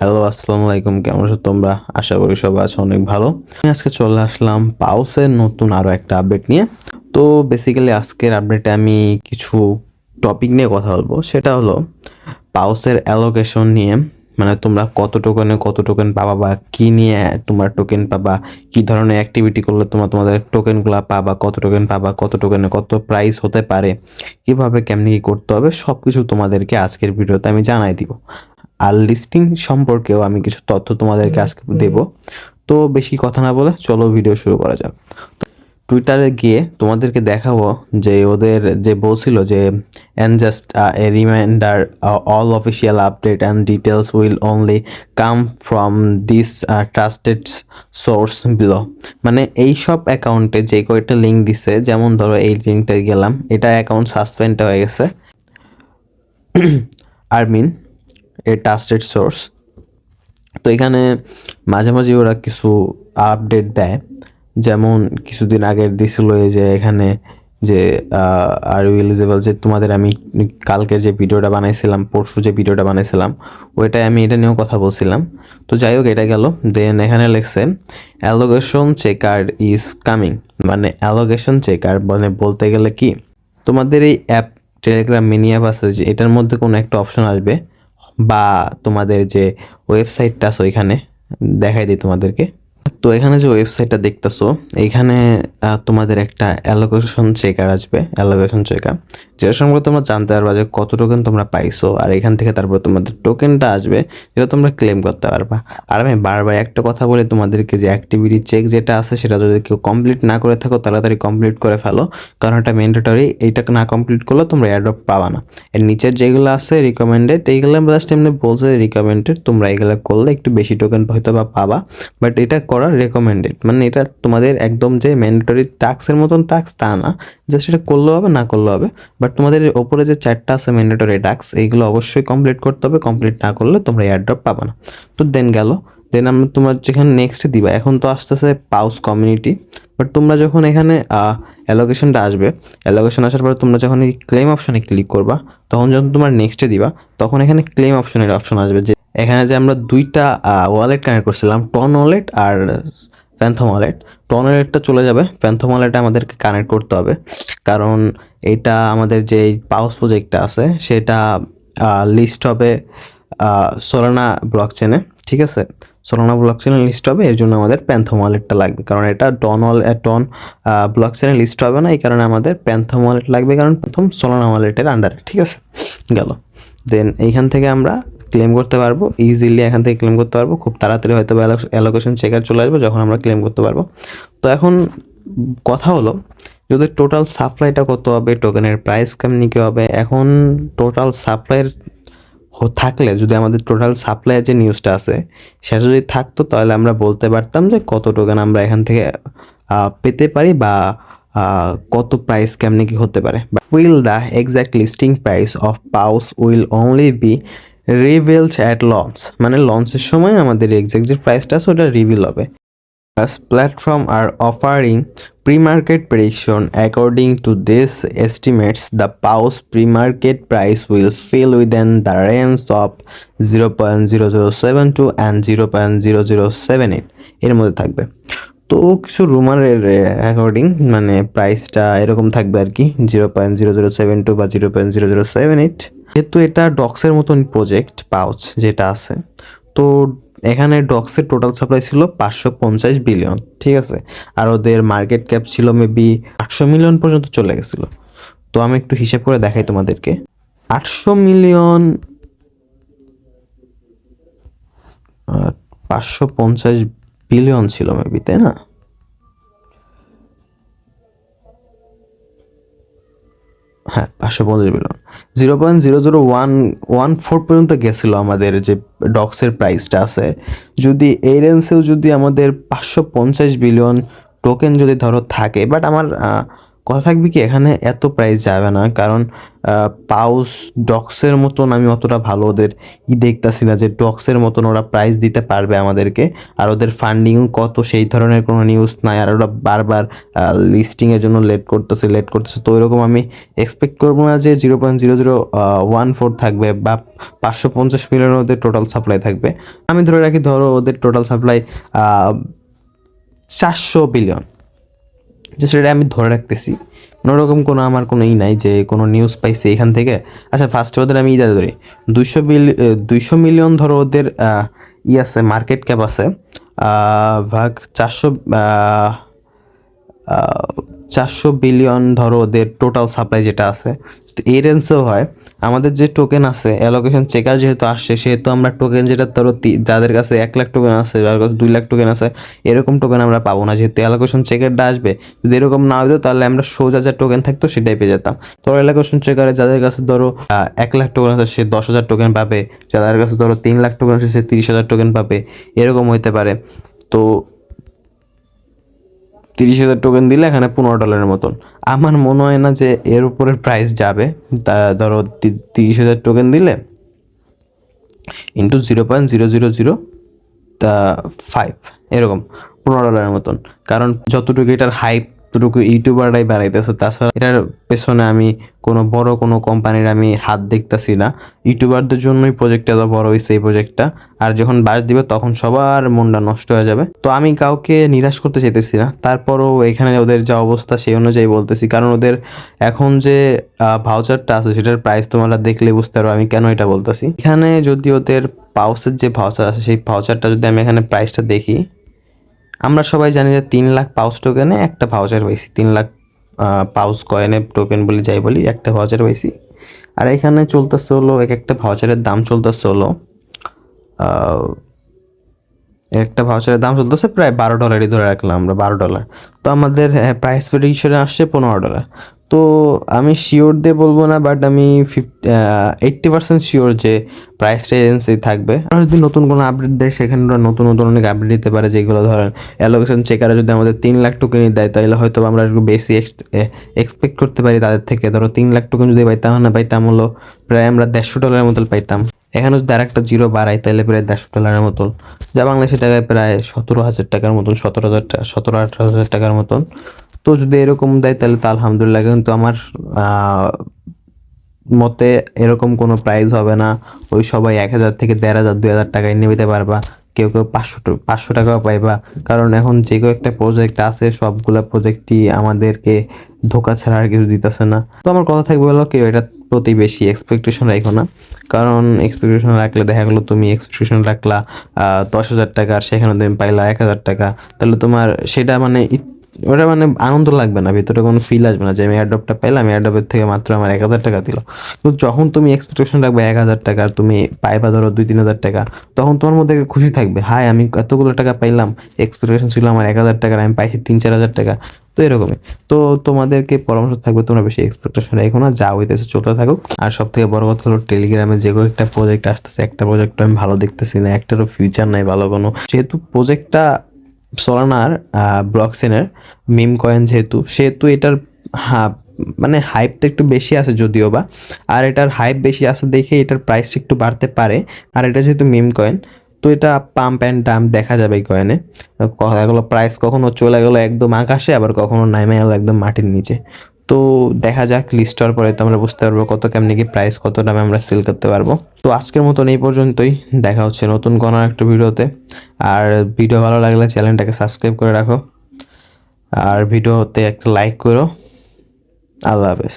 Hello আসসালামু আলাইকুম। কেমন আছো তোমরা? আশা করি সবাই আছো অনেক ভালো। আমি আজকে চলে আসলাম পাউসের নতুন আরও একটা আপডেট নিয়ে। তো বেসিক্যালি আজকের আপডেটে আমি কিছু টপিক নিয়ে কথা বলব। সেটা হলো পাউসের অ্যালোকেশন নিয়ে। মানে তোমরা কত টোকেনে কত টোকেন পাবা বা কী নিয়ে তোমার টোকেন পাবা, কী ধরনের অ্যাক্টিভিটি করলে তোমরা, তোমাদের টোকেনগুলো পাবা, কত টোকেন পাবা, কত টোকেনে কত প্রাইস হতে পারে, কীভাবে কেমনি কী করতে হবে সব কিছু তোমাদেরকে আজকের ভিডিওতে আমি জানাই দিব। আর লিস্টিং সম্পর্কেও আমি কিছু তথ্য তোমাদেরকে আজকে দেব। তো বেশি কথা না বলে চলো ভিডিও শুরু করা যাক। টুইটারে গিয়ে তোমাদেরকে দেখাবো যে ওদের যে বলছিল যে and just a reminder all official update and details will only come from this trusted source below মানে এই সব অ্যাকাউন্টে যে কয়েকটা লিঙ্ক দিছে যেমন ধরো এই লিঙ্কটায় গেলাম এটা অ্যাকাউন্ট সাসপেন্ড হয়ে গেছে। আরমিন এ ট্রাস্টেড সোর্স তো এখানে মাঝে মাঝে ওরা কিছু আপডেট দেয়। যেমন কিছুদিন আগের দিছিল এই যে এখানে যে আর ইউ এলিজেবল যে তোমাদের আমি কালকে যে ভিডিওটা বানাইছিলাম, পরশু যে ভিডিওটা বানাইছিলাম ওইটাই আমি এটা নিয়েও কথা বলছিলাম। তো যাই হোক, এটা গেল। দেন এখানে লেখছে অ্যালোগেশন চেকার ইজ কামিং মানে অ্যালোগেশন চেকার মানে বলতে গেলে কি? তোমাদের এই অ্যাপ টেলিগ্রাম মিনি অ্যাপ আছে, যে এটার মধ্যে কোনো একটা অপশন আসবে। বা তোমাদের যে ওয়েবসাইটটা আছে ওইখানে দেখাই দিই তোমাদেরকে। তো এখানে যে ওয়েবসাইটটা দেখতেছো এইখানে আহ, তোমাদের একটা অ্যালোকেশন চেকার আসবে অ্যালোকেশন চেকার যেটা সম্পর্কে তোমরা জানতে পারবা যে কত টোকেন তোমরা পাইছো আর এখান থেকে তারপর তোমাদের টোকেনটা আসবে যেটা তোমরা ক্লেম করতে পারবা। আর আমি বারবার একটা কথা বলি তোমাদেরকে যে অ্যাক্টিভিটি চেক যেটা আছে সেটা যদি কেউ কমপ্লিট না করে থাকো তাড়াতাড়ি কমপ্লিট করে ফেলো কারণ এটা ম্যান্ডেটরি এইটা না কমপ্লিট করলে তোমরা অ্যাডপ পাবা না। এর নিচের যেগুলো আছে রিকমেন্ডেড এইগুলো জাস্ট এমনি বলছে রিকমেন্ডেড তোমরা এগুলো করলে একটু বেশি টোকেন হয়তো বা পাবা বাট এটা করা রেকমেন্ডেড মানে এটা তোমাদের একদম যে ম্যান্ডেটরি টাস্কের মতন টাস্ক তা না জাস্ট এটা করলেও হবে, না করলেও হবে। বাট তোমাদের ওপরে যে চারটা আছে ম্যান্ডেটরি টাস্ক এইগুলো অবশ্যই কমপ্লিট করতে হবে। কমপ্লিট না করলে তোমরা এয়ারড্রপ পাবে না। তো দেন গেল। দেন আমরা তোমার যেখানে নেক্সট দিবা। এখন তো আসতেছে পাউস কমিউনিটি বাট তোমরা যখন এখানে অ্যালোকেশনটা আসবে অ্যালোকেশন আসার পরে তোমরা যখন এই ক্লেম অপশনে ক্লিক করবা, তখন যখন তোমার নেক্সটে দিবা, তখন এখানে ক্লেম অপশনের অপশন আসবে যে এখানে যে আমরা দুইটা ওয়ালেট কানেক্ট করছিলাম টন ওয়ালেট আর প্যান্থম ওয়ালেট টন ওয়ালেটটা চলে যাবে। প্যান্থম ওয়ালেটে আমাদেরকে কানেক্ট করতে হবে। কারণ এটা আমাদের যে পাউস প্রজেক্টটা আছে, সেটা লিস্ট হবে সোলানা ব্লক চেনে ঠিক আছে? সোলানা ব্লক চেনে লিস্ট হবে, এর জন্য আমাদের প্যান্থম ওয়ালেটটা লাগবে। কারণ এটা টন ওয়াল টন ব্লক চেনে লিস্ট হবে না, এই কারণে আমাদের প্যান্থম ওয়ালেট লাগবে, কারণ প্রথম সোলানা ওয়ালেটের আন্ডারে ঠিক আছে? গেল। দেন এইখান থেকে আমরা ক্লেম করতে পারব ইজিলি এখান থেকে ক্লেম করতে পারব, খুব তাড়াতাড়ি হয়তো অ্যালোকেশন চেকার চলে আসবে যখন আমরা ক্লেম করতে পারব। তো এখন কথা হলো, যদি টোটাল সাপ্লাইটা কত হবে টোকেনের প্রাইস কেমনি কী হবে? এখন টোটাল সাপ্লাইয়ের থাকলে, যদি আমাদের টোটাল সাপ্লাইয়ের যে নিউজটা আছে, সেটা যদি থাকতো, তাহলে আমরা বলতে পারতাম যে কত টোকেন আমরা এখান থেকে পেতে পারি বা কত প্রাইস কেমনি কি হতে পারে। Will the exact listing price of Paws will only be reveals at launch মানে লঞ্চের সময় আমাদের এক্স্যাক্ট যে প্রাইসটা আছে ওটা রিভিল হবে। Plus platform R offering pre market prediction according to this estimates the Paws pre market price will fill with an the range of zero point zero zero seven two and zero point zero zero seven eight এর মধ্যে থাকবে। তো কিছু রুমারের according মানে প্রাইসটা এরকম থাকবে আর কি zero point zero zero seven two বা zero point zero zero seven eight যেহেতু এটা ডক্সের মতন প্রজেক্ট পাউচ যেটা আছে, তো এখানে ডক্সের টোটাল সাপ্লাই ছিল পাঁচশো পঞ্চাশ বিলিয়ন ঠিক আছে? আর ওদের মার্কেট ক্যাপ ছিল মেবি আটশো মিলিয়ন পর্যন্ত চলে গেছিল। তো আমি একটু হিসাব করে দেখাই তোমাদেরকে। আটশো মিলিয়ন পাঁচশো পঞ্চাশ বিলিয়ন ছিল মেবি তাই না? হ্যাঁ পাঁচশো পঞ্চাশ billion zero point zero zero one one four পর্যন্ত গেছিল আমাদের যে ডক্সের প্রাইসটা আছে। যদি এই রেঞ্জেও যদি আমাদের পাঁচশো পঞ্চাশ বিলিয়ন টোকেন যদি ধরো থাকে বাট আমার কথা থাকবে কি, এখানে এত প্রাইস যাবে না, কারণ পাউস ডক্সের মতন আমি অতটা ভালো ওদের ই দেখতাছি না যে ডক্সের মতন ওরা প্রাইস দিতে পারবে আমাদেরকে, আর ওদের ফান্ডিংও কত, সেই ধরনের কোনো নিউজ নাই, আর ওরা বারবার লিস্টিংয়ের জন্য লেট করতেছে লেট করতেছে, তো এরকম আমি এক্সপেক্ট করব না যে zero point zero zero one four থাকবে বা পাঁচশো পঞ্চাশ মিলিয়ন ওদের টোটাল সাপ্লাই থাকবে। আমি ধরে রাখি, ধরো ওদের টোটাল সাপ্লাই চারশো বিলিয়ন যে সেটা আমি ধরে রাখতেছি। কোনোরকম কোনো আমার কোনো ই নাই যে কোনো নিউজ পাইছে এখান থেকে। আচ্ছা ফার্স্ট ওদের আমি ইদা ধরি। দুইশো বিল দুইশো মিলিয়ন ধরো ওদের ই আছে মার্কেট ক্যাপ আছে। ভাগ চারশো চারশো বিলিয়ন ধরো ওদের টোটাল সাপ্লাই যেটা আছে। তো এই রেঞ্জেও হয়। আমাদের যে টোকেন আছে অ্যালোকেশন চেকার যেহেতু আসছে, সেহেতু আমরা টোকেন যেটা ধরো যাদের কাছে এক লাখ টোকেন আছে, যাদের কাছে দুই লাখ টোকেন আছে, এরকম টোকেন আমরা পাবো না। যেহেতু অ্যালোকেশন চেকারটা আসবে, যদি এরকম না হতো তাহলে আমরা সোজা যা টোকেন থাকতো, সেটাই পেয়ে যেতাম। তো অ্যালোকেশন চেকারে যাদের কাছে ধরো এক লাখ টোকেন আছে, সে দশ হাজার টোকেন পাবে। যাদের কাছে ধরো তিন লাখ টোকেন আছে, সে তিরিশ হাজার টোকেন পাবে। এরকম হইতে পারে। তো তিরিশ হাজার টোকেন দিলে এখানে পনেরো ডলারের মতন। আমার মনে হয় না যে এর উপরে প্রাইস যাবে। তা ধরো তিরিশ হাজার টোকেন দিলে into zero point zero zero zero তা ফাইভ এরকম, পনেরো ডলারের মতন। কারণ যতটুকু এটার হাইপ ততটুকু ইউটিউবাররাই বাড়াইতেছে তাছাড়া এটার পেছনে আমি কোনো বড় কোনো কোম্পানির আমি হাত দেখতেছি না। ইউটিউবারদের জন্যই প্রজেক্টটা এত বড় হয়েছে এই প্রজেক্টটা আর যখন বাস দিবে, তখন সবার মনটা নষ্ট হয়ে যাবে। তো আমি কাউকে নিরাশ করতে চাইতেছি না। তারপরও এখানে ওদের যা অবস্থা, সেই অনুযায়ী বলতেছি। কারণ ওদের এখন যে ভাউচারটা আছে, সেটার প্রাইস তোমরা দেখলে বুঝতে পারো আমি কেন এটা বলতেছি। এখানে যদি ওদের পাউসের যে ভাউচার আছে, সেই ভাউচারটা যদি আমি এখানে প্রাইসটা দেখি আমরা সবাই জানি যে তিন লাখ পাউস টোকেনে একটা ভাউচার পাইছি। তিন লাখ পাউস কয়েনে টোকেন বলি যাই বলি, একটা ভাউচার পাইছি। আর এখানে চলতেছে হলো, এক একটা ভাউচারের দাম চলতেছে হলো একটা ভাউচারের দাম চলতেছে প্রায় বারো ডলারই ধরে রাখলাম আমরা, বারো ডলার তো আমাদের প্রাইস হিসেবে আসছে পনেরো ডলার তো আমি শিওর দিয়ে বলব না বাট আমি ফিফটি এইট্টি পার্সেন্ট শিওর যে প্রাইস রেঞ্জে থাকবে। আর যদি নতুন কোনো আপডেট দেয়, সেখানে ওরা নতুন নতুন অনেক আপডেট দিতে পারে, যেগুলো ধরেন অ্যালোকেশন চেকারে যদি আমাদের তিন লাখ টোকেনই দেয়, তাহলে হয়তো আমরা একটু বেশি এক্সপেক্ট করতে পারি তাদের থেকে। ধরো তিন লাখ টোকেন যদি পাইতাম না পাইতাম হলো প্রায় আমরা দেড়শো ডলারের মতো পাইতাম। এখানে যদি আরেকটা জিরো বাড়াই তাহলে প্রায় দেড়শো ডলারের মতন। যা বাংলাদেশি টাকায় প্রায় সতেরো হাজার টাকার মতন, সতেরো হাজার সতেরো আঠারো হাজার টাকার মতন। তো যদি এরকম দেয়, তাহলে তো আলহামদুলিল্লাহ। কিন্তু আমার মতে এরকম কোনো প্রাইস হবে না। ওই সবাই এক হাজার থেকে দেড় হাজার, দুই হাজার টাকায় নিতে পারবা। কেউ কেউ পাঁচশো পাঁচশো টাকাও পাইবা। কারণ এখন যে কেউ একটা প্রজেক্ট আছে, সবগুলা প্রজেক্টই আমাদেরকে ধোকা ছাড়া আর কিছু দিতেছে না। তো আমার কথা থাকবে হলো কেউ এটা প্রতি বেশি এক্সপেকটেশন রাখো না। কারণ এক্সপেকটেশন রাখলে দেখা গেলো তুমি এক্সপেকটেশন রাখলা দশ হাজার টাকা, আর সেখানে তুমি পাইলা এক হাজার টাকা। তাহলে তোমার সেটা মানে ওটা মানে আনন্দ লাগবে না, ভিতরে কোনো ফিল আসবে না যে আমি এয়ারড্রপটা পেলাম এয়ারড্রপের থেকে মাত্র আমার এক হাজার টাকা দিল। তো যখন তুমি এক্সপেকটেশন রাখবে এক হাজার টাকা, তুমি পাইবা ধরো দুই, তিন হাজার টাকা, তখন তোমার মধ্যে খুশি থাকবে হাই আমি এতগুলো টাকা পাইলাম এক্সপেকটেশন ছিল আমার এক হাজার টাকার, আমি পাইছি তিন, চার হাজার টাকা। তো এরকমই। তো তোমাদেরকে পরামর্শ থাকবে, তোমরা বেশি এক্সপেকটেশন রেখো না, যা হইতেছে চলতে থাকুক। আর সব থেকে বড় কথা হলো টেলিগ্রামে যে একটা প্রজেক্ট আসতেছে, একটা প্রজেক্ট আমি ভালো দেখতেছি না, একটারও ফিউচার নাই ভালো কোনো। যেহেতু প্রজেক্টটা সোলানার ব্লক ব্লকচেনের মিম কয়েন যেহেতু, সেহেতু এটার মানে হাইপটা একটু বেশি আছে যদিও বা, আর এটার হাইপ বেশি আছে দেখে এটার প্রাইসটা একটু বাড়তে পারে। আর এটা যেহেতু মিম কয়েন তো এটা পাম্প অ্যান্ড ডাম্প দেখা যাবে কয়েনে কথা গেলো প্রাইস কখনো চলে গেলো একদম আকাশে, আবার কখনো নাইমে গেলো একদম মাটির নিচে। তো দেখা যাক লিস্ট হওয়ার পরে তো আমরা বুঝতে পারব কত কেমনি কি প্রাইস কত দামে আমরা সেল করতে পারব। তো আজকের মতন এই পর্যন্তই। দেখা হচ্ছে নতুন কোনো একটা ভিডিওতে। আর ভিডিও ভালো লাগলে চ্যানেলটাকে সাবস্ক্রাইব করে রাখো। আর ভিডিওতে একটা লাইক করো। আল্লাহ হাফেজ।